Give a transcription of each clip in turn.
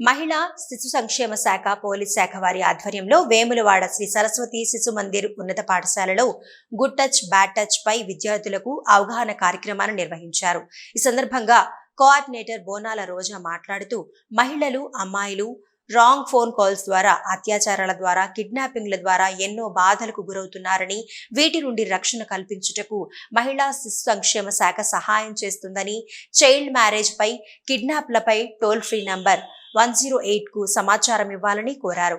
మహిళా శిశు సంక్షేమ శాఖ పోలీస్ శాఖ వారి ఆధ్వర్యంలో వేములవాడ శ్రీ సరస్వతి శిశు మందిర్ ఉన్నత పాఠశాలలో గుడ్ టచ్ బ్యాడ్ టచ్ పై విద్యార్థులకు అవగాహన కార్యక్రమాన్ని నిర్వహించారు. ఈ సందర్భంగా కోఆర్డినేటర్ బోనాల రోజా మాట్లాడుతూ మహిళలు అమ్మాయిలు రాంగ్ ఫోన్ కాల్స్ ద్వారా అత్యాచారాల ద్వారా కిడ్నాపింగ్ల ద్వారా ఎన్నో బాధలకు గురవుతున్నారని వీటి నుండి రక్షణ కల్పించుటకు మహిళా శిశు సంక్షేమ శాఖ సహాయం చేస్తుందని చైల్డ్ మ్యారేజ్ పై కిడ్నాప్లపై toll free number one zero ఎయిట్కు సమాచారం ఇవ్వాలని కోరారు.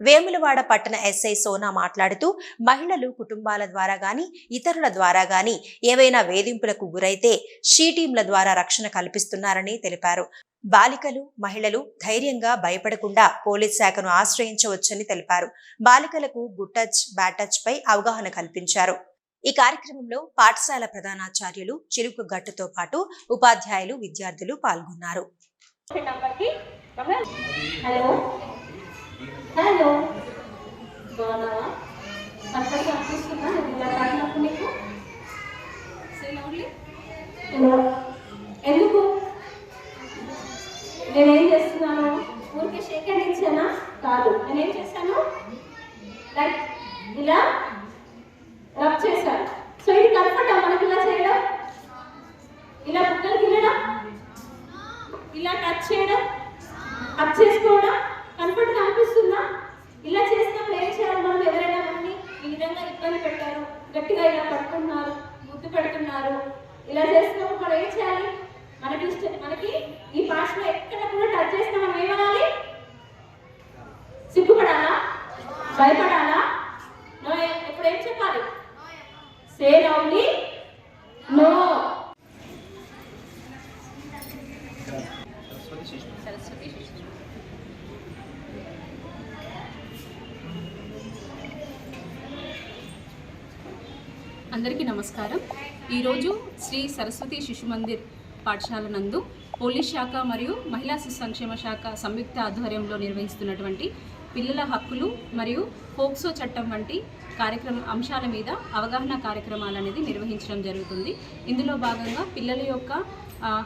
వేములవాడ పట్టణ ఎస్ఐ సోనా మాట్లాడుతూ మహిళలు కుటుంబాల ద్వారా గాని ఇతరుల ద్వారా గాని ఏవైనా వేధింపులకు గురైతే షీ టీంల ద్వారా రక్షణ కల్పిస్తున్నారని తెలిపారు. బాలికలు మహిళలు ధైర్యంగా భయపడకుండా పోలీస్ శాఖను ఆశ్రయించవచ్చని తెలిపారు. బాలికలకు గుట్టచ్ బ్యాటచ్ పై అవగాహన కల్పించారు. ఈ కార్యక్రమంలో పాఠశాల ప్రధానాచార్యులు చిరుకు గట్టుతో పాటు ఉపాధ్యాయులు విద్యార్థులు పాల్గొన్నారు. హలో హలో బాగున్నావా? అక్కడ కనిపిస్తుందా నేను ఇలా కాడినప్పుడు నీకు? ఎందుకు? నేనేం చేస్తున్నాను? ఊరికే షేక్ హ్యాండ్ ఇచ్చానా? కాదు. నేనేం చేశాను? లైక్ ఇలా రబ్ చేశాను. సో ఇది కంఫర్టా మనకి ఇలా చేయడం? ఇలా బుక్కలకి వెళ్ళడం? ఇలా టచ్ చేయడం? అప్ చేసుకోవడం కంఫర్ట్ అనిపిస్తుందా? ఇలా చేసినప్పుడు ఏం చేయాలి మనం? ఎవరైనా మనల్ని ఈ విధంగా ఇబ్బంది పెట్టారు గట్టిగా ఇలా పట్టుకున్నారు ముద్దు పెడుతున్నారు ఇలా చేసినప్పుడు మనం ఏం చేయాలి? మనకి ఇష్టం మనకి ఈ భాషలో ఎక్కడ కూడా టచ్ చేస్తే మనం ఏమనాలి? సిగ్గుపడాలా? భయపడాలా? నో ఇప్పుడు ఏం చెప్పాలి? సే లవ్లీ నో అందరికీ నమస్కారం. ఈరోజు శ్రీ సరస్వతి శిశు మందిర్ పాఠశాల నందు పోలీస్ శాఖ మరియు మహిళా శిశు సంక్షేమ శాఖ సంయుక్త ఆధ్వర్యంలో నిర్వహిస్తున్నటువంటి పిల్లల హక్కులు మరియు పోక్సో చట్టం వంటి కార్యక్రమ అంశాల మీద అవగాహన కార్యక్రమాలు అనేది నిర్వహించడం జరుగుతుంది. ఇందులో భాగంగా పిల్లల యొక్క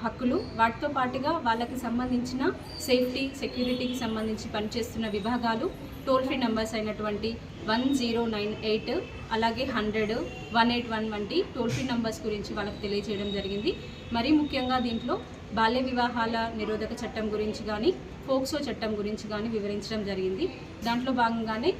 హక్కులు వాటితో పాటుగా వాళ్ళకి సంబంధించిన సేఫ్టీ సెక్యూరిటీకి సంబంధించి పనిచేస్తున్న విభాగాలు టోల్ ఫ్రీ నెంబర్స్ అయినటువంటి వన్ జీరో నైన్ ఎయిట్ అలాగే హండ్రెడ్ వన్ ఎయిట్ వన్ వంటి టోల్ ఫ్రీ నెంబర్స్ గురించి వాళ్ళకి తెలియజేయడం జరిగింది. మరీ ముఖ్యంగా దీంట్లో బాల్య వివాహాల నిరోధక చట్టం గురించి కానీ ఫోక్సో చట్టం గురించి కానీ వివరించడం జరిగింది. దాంట్లో భాగంగానే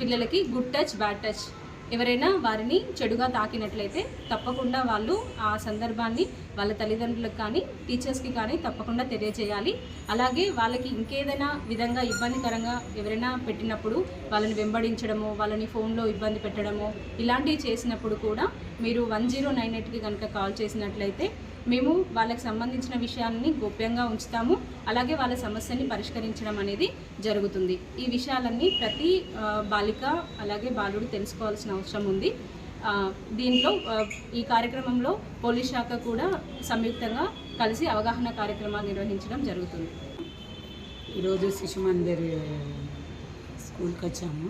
పిల్లలకి గుడ్ టచ్ బ్యాడ్ టచ్ ఎవరైనా వారిని చెడుగా తాకినట్లయితే తప్పకుండా వాళ్ళు ఆ సందర్భాన్ని వాళ్ళ తల్లిదండ్రులకు కానీ టీచర్స్కి కానీ తప్పకుండా తెలియజేయాలి. అలాగే వాళ్ళకి ఇంకేదైనా విధంగా ఇబ్బందికరంగా ఎవరైనా పెట్టినప్పుడు వాళ్ళని వెంబడించడము వాళ్ళని ఫోన్లో ఇబ్బంది పెట్టడము ఇలాంటివి చేసినప్పుడు కూడా మీరు వన్ జీరో నైన్ ఎయిట్కి కనుక కాల్ చేసినట్లయితే మేము వాళ్ళకి సంబంధించిన విషయాలని గోప్యంగా ఉంచుతాము. అలాగే వాళ్ళ సమస్యని పరిష్కరించడం అనేది జరుగుతుంది. ఈ విషయాలన్నీ ప్రతి బాలిక అలాగే బాలుడు తెలుసుకోవాల్సిన అవసరం ఉంది. దీనిలో ఈ కార్యక్రమంలో పోలీస్ శాఖ కూడా సంయుక్తంగా కలిసి అవగాహన కార్యక్రమాలు నిర్వహించడం జరుగుతుంది. ఈరోజు శిశు మందిర్ స్కూల్కి వచ్చాము.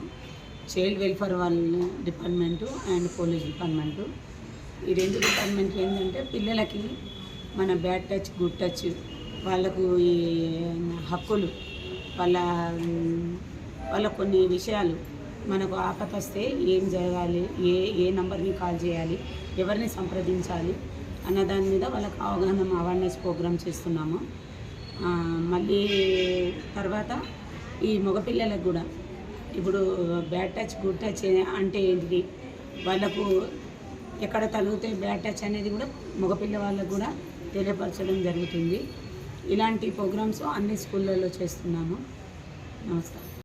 చైల్డ్ వెల్ఫేర్ వాళ్ళ డిపార్ట్మెంటు అండ్ పోలీస్ డిపార్ట్మెంటు. ఈ రెండు డిపార్ట్మెంట్ ఏంటంటే పిల్లలకి మన బ్యాడ్ టచ్ గుడ్ టచ్ వాళ్ళకు ఈ హక్కులు వాళ్ళ వాళ్ళ కొన్ని విషయాలు మనకు ఆపత వస్తే ఏం జరగాలి ఏ ఏ నంబర్ని కాల్ చేయాలి ఎవరిని సంప్రదించాలి అన్న దాని మీద వాళ్ళకి అవగాహన అవేర్నెస్ ప్రోగ్రామ్ చేస్తున్నాము. మళ్ళీ తర్వాత ఈ మగపిల్లలకు కూడా ఇప్పుడు బ్యాడ్ టచ్ గుడ్ టచ్ అంటే ఏంటిది? వాళ్ళకు ఎక్కడ తగిలితే బ్యాడ్ టచ్ అనేది కూడా మగపిల్ల వాళ్ళకు కూడా తెలియపరచడం జరుగుతుంది. ఇలాంటి ప్రోగ్రామ్స్ అన్ని స్కూళ్ళల్లో చేస్తున్నాము నమస్కారం.